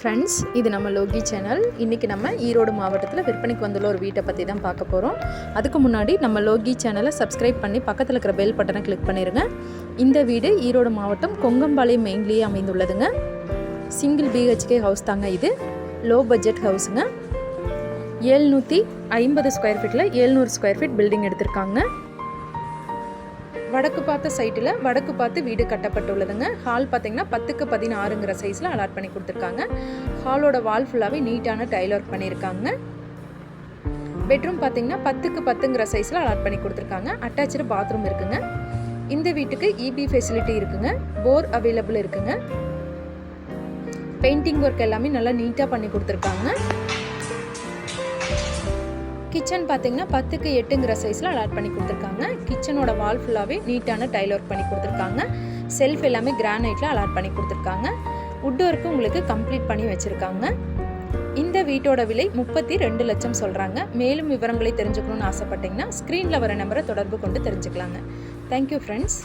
Friends இது நம்ம Loki channel இன்றைக்கி நம்ம ஈரோடு மாவட்டத்தில் விற்பனைக்கு வந்துள்ள ஒரு வீட்டை பற்றி தான் பார்க்க போகிறோம் அதுக்கு முன்னாடி நம்ம லோகி சேனலை சப்ஸ்கிரைப் பண்ணி பக்கத்தில் இருக்கிற பெல் பட்டனை கிளிக் பண்ணிடுங்க இந்த வீடு ஈரோடு மாவட்டம் கொங்கம்பாளையம் மெயின்லேயே அமைந்துள்ளதுங்க. சிங்கிள் பிஹெச்கே ஹவுஸ் தாங்க இது. லோ பட்ஜெட் ஹவுஸுங்க ஏழ்நூற்றி ஐம்பது ஸ்கொயர் ஃபீட்டில் ஏழ்நூறு ஸ்கொயர் ஃபீட் பில்டிங் எடுத்திருக்காங்க. வடக்கு பார்த்த சைட்டில் வடக்கு பார்த்து வீடு கட்டப்பட்டுள்ளதுங்க. ஹால் பார்த்தீங்கன்னா பத்துக்கு பதினாறுங்கிற சைஸில் அலாட் பண்ணி கொடுத்துருக்காங்க. ஹாலோட வால் ஃபுல்லாகவே நீட்டான டைல் ஒர்க் பண்ணியிருக்காங்க. பெட்ரூம் பார்த்தீங்கன்னா பத்துக்கு பத்துங்கிற சைஸில் அலாட் பண்ணி கொடுத்துருக்காங்க. அட்டாச்சு பாத்ரூம் இருக்குங்க. இந்த வீட்டுக்கு இபி ஃபெசிலிட்டி இருக்குங்க. போர் அவைலபிள் இருக்குங்க. பெயிண்டிங் ஒர்க் எல்லாமே நல்லா நீட்டாக பண்ணி கொடுத்துருக்காங்க. கிச்சன் பார்த்தீங்கன்னா பத்துக்கு எட்டுங்கிற சைஸில் அலாட் பண்ணி கொடுத்துருக்காங்க. கிச்சனோட வால் ஃபுல்லாகவே நீட்டான டைல் ஒர்க் பண்ணி கொடுத்துருக்காங்க. செல்ஃப் எல்லாமே கிரானைட்டில் அலாட் பண்ணி கொடுத்துருக்காங்க. வுட் ஒர்க்கு உங்களுக்கு கம்ப்ளீட் பண்ணி வச்சுருக்காங்க. இந்த வீட்டோட விலை முப்பத்தி ரெண்டு லட்சம் சொல்கிறாங்க மேலும் விவரங்களை தெரிஞ்சுக்கணும்னு ஆசைப்பட்டீங்கன்னா ஸ்க்ரீனில் வர நம்பரை தொடர்பு கொண்டு தெரிஞ்சுக்கலாங்க. Thank you friends